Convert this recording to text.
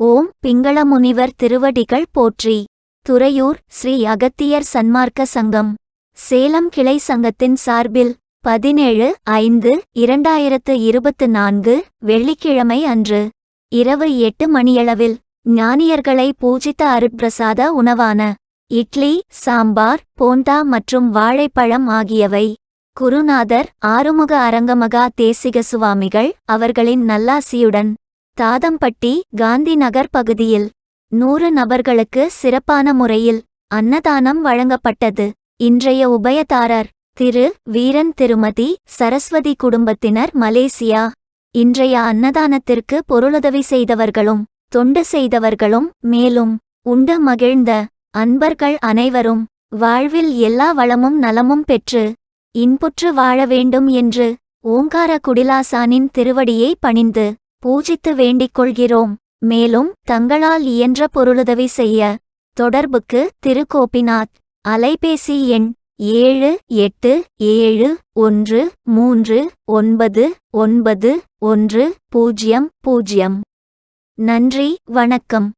ஓம் பிங்கள முனிவர் திருவடிகள் போற்றி. துறையூர் ஸ்ரீ அகத்தியர் சன்மார்க்க சங்கம். சேலம் கிளை சங்கத்தின் சார்பில் பதினேழு ஐந்து இரண்டாயிரத்து இருபத்து நான்கு வெள்ளிக்கிழமை அன்று இரவு எட்டு மணியளவில் ஞானியர்களை பூஜித்த அருட்பிரசாத உணவான இட்லி சாம்பார் போண்டா மற்றும் வாழைப்பழம் ஆகியவை குருநாதர் ஆறுமுக அரங்கமகா தேசிக சுவாமிகள் அவர்களின் நல்லாசியுடன் தாதம்பட்டி காந்தி நகர் பகுதியில். நூறு நபர்களுக்கு சிறப்பான முறையில் அன்னதானம் வழங்கப்பட்டது. இன்றைய உபயதாரர் திரு. வீரன் திருமதி. சரஸ்வதி குடும்பத்தினர் மலேசியா. இன்றைய அன்னதானத்திற்கு பொருளுதவி செய்தவர்களும் தொண்டு செய்தவர்களும் மேலும் உண்டு மகிழ்ந்த அன்பர்கள் அனைவரும் வாழ்வில் எல்லா வளமும் நலமும் பெற்று இன்புற்று வாழ வேண்டும் என்று ஓங்கார குடிலாசானின் திருவடியை பணிந்து பூஜித்து வேண்டிக் கொள்கிறோம் மேலும் தங்களால் இயன்ற பொருளுதவி செய்ய. தொடர்புக்கு திருகோபிநாத் அலைபேசி எண் ஏழு எட்டு ஏழு ஒன்று மூன்று ஒன்பது ஒன்பது ஒன்று பூஜ்யம் பூஜ்யம். நன்றி வணக்கம்.